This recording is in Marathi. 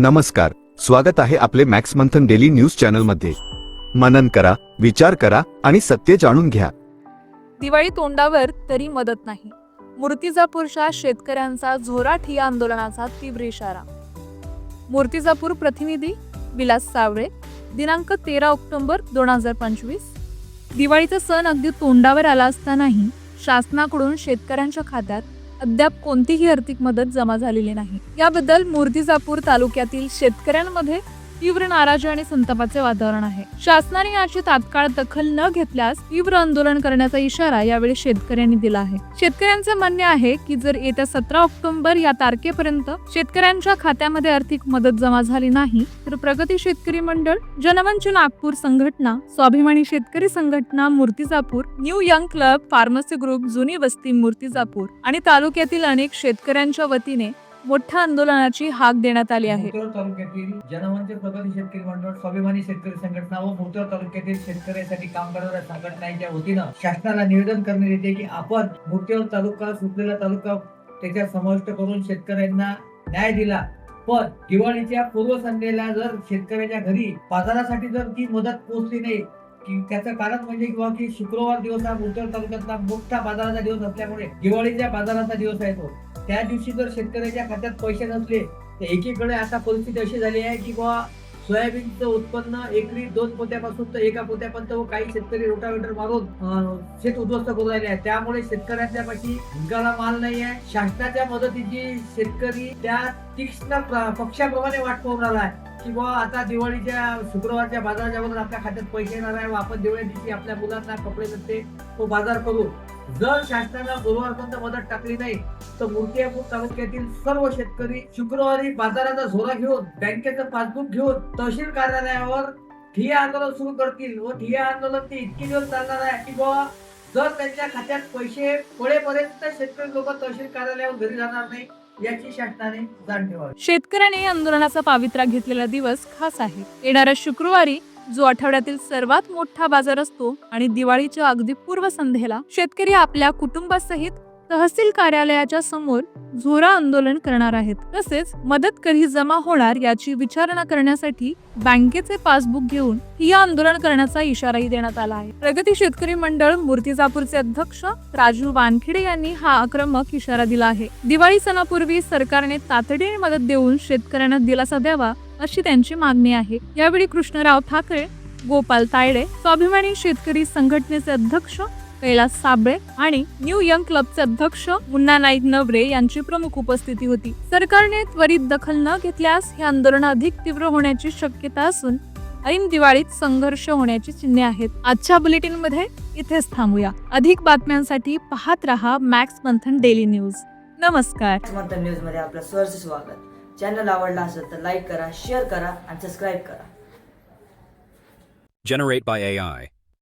नमस्कार स्वागत आहे आपले मॅक्स मंथन डेली न्यूज चॅनलमध्ये मनन करा विचार करा आणि सत्य जाणून घ्या. दिवाळी तोंडावर तरी मदत नाही. मूर्तिजापूरच्या शेतकऱ्यांचा झोरा ठिया आंदोलनाचा तीव्र इशारा. मूर्तिजापूर प्रतिनिधी विलास सावळे दिनांक तेरा ऑक्टोबर दोन हजार पंचवीस. दिवाळीचा सण अगदी तोंडावर आला असतानाही शासनाकडून शेतकऱ्यांच्या खात्यात अद्याप कोणतीही आर्थिक मदत जमा झालेली नाही. याबद्दल मूर्तिजापूर तालुक्यातील शेतकऱ्यांमध्ये तीव्र नाराजी आणि संतापाचे वातावरण आहे. शासनाने याची तात्काळ दखल न घेतल्यास तीव्र आंदोलन करण्याचा इशारा यावेळी शेतकऱ्यांनी दिला आहे. शेतकऱ्यांचे म्हणणे आहे की जर येत्या सतरा ऑक्टोबर या तारखेपर्यंत शेतकऱ्यांच्या खात्यामध्ये आर्थिक मदत जमा झाली नाही तर प्रगती शेतकरी मंडळ जनमंच Nagpur Sanghatana Swabhimani Shetkari Sanghatana Murtijapur new young club pharmacy group जुनी वस्ती मूर्तिजापूर आणि तालुक्यातील अनेक शेतकऱ्यांच्या वतीने मोठ्या आंदोलनाची हाक देण्यात आली आहे. तालुक्यातील जनमंच प्रगती शेतकरी मंडळ स्वाभिमानी शेतकरी संघटना व मुरतूर तालुक्यातील शेतकऱ्यांसाठी काम करणाऱ्या संघटनांच्या वतीनं शासनाला निवेदन करण्यात येते की आपण मुरतूर तालुका सुटलेला तालुका त्याच्यात समाविष्ट करून शेतकऱ्यांना न्याय दिला. पण दिवाळीच्या पूर्वसंध्येला जर शेतकऱ्याच्या घरी बाजारासाठी जर ती मदत पोहोचली नाही की त्याचं कारण म्हणजे किंवा की शुक्रवार दिवस हा मुरतूर तालुक्यातला मोठा बाजाराचा दिवस असल्यामुळे दिवाळीच्या बाजाराचा दिवस आहे तो. त्या दिवशी जर शेतकऱ्याच्या खात्यात पैसे नसले तर एकीकडे आता परिस्थिती अशी झाली आहे की बुवा सोयाबीनचं उत्पन्न एकरी दोन पोत्यापासून तर एका पोत्यापर्यंत व काही शेतकरी रोटावेटर मारून शेत उद्ध्वस्त करून राहिले आहे त्यामुळे शेतकऱ्यांच्या पाठी हिंगाला माल नाही आहे. शासनाच्या मदतीची शेतकरी त्या तीक्ष्ण प्र- पक्षाप्रमाणे वाट पाहून राहिला आहे. की बुवा आता दिवाळीच्या शुक्रवारच्या बाजाराच्या अगोदर आपल्या खात्यात पैसे येणार आहे व आपण दिवाळी दिवशी आपल्या मुलांना कपडे नसते तो बाजार करू जर शासनानं गुरुवारपर्यंत मदत टाकली नाही तर मूर्तियापूर तालुक्यातील सर्व शेतकरी शुक्रवारी बाजाराचा झोरा घेऊन बँकेचं पासबुक घेऊन तहसील कार्यालयावर ठिया आंदोलन सुरू करतील. व ठिया आंदोलन ते इतके दिवस चालणार आहे की बुवा जर त्यांच्या खात्यात पैसे पडेपर्यंत शेतकरी लोक तहसील कार्यालयावर घरी जाणार नाही याची शासनाने जाण ठेवावी. शेतकऱ्यांनी आंदोलनाचा पावित्रा घेतलेला दिवस खास आहे. येणाऱ्या शुक्रवारी जो आठवड्यातील सर्वात मोठा बाजार असतो आणि दिवाळीच्या अगदी पूर्व संध्येला शेतकरी आपल्या कुटुंबासहित तहसील कार्यालयाच्या समोर झोरा आंदोलन करणार आहेत. तसेच मदत कधी जमा होणार याची विचारणा करण्यासाठी बँकेचे पासबुक घेऊन ही आंदोलन करण्याचा इशाराही देण्यात आला आहे. प्रगती शेतकरी मंडळ मूर्तिजापूरचे अध्यक्ष राजू वानखेडे यांनी हा आक्रमक इशारा दिला आहे. दिवाळी सणापूर्वी सरकारने तातडीने मदत देऊन शेतकऱ्यांना दिलासा द्यावा अशी त्यांची मागणी आहे. यावेळी कृष्णराव ठाकरे गोपाल तायडे स्वाभिमानी शेतकरी संघटनेचे अध्यक्ष कैलास साबळे आणि न्यू यंग क्लबचे अध्यक्ष मुन्ना नाईक नवरे यांची प्रमुख उपस्थिती होती. सरकारने त्वरित दखल न घेतल्यास हे आंदोलन अधिक तीव्र होण्याची शक्यता असून ऐन दिवाळीत संघर्ष होण्याची चिन्हे आहेत. आजच्या बुलेटिनमध्ये इथेच थांबूया. अधिक बातम्यांसाठी पाहत रहा मॅक्स मंथन डेली न्यूज. नमस्कार. मंथन न्यूजमध्ये आपलं सहर्ष स्वागत. चॅनल आवडला असेल तर लाईक करा शेअर करा आणि सबस्क्राईब करा. Generate by AI.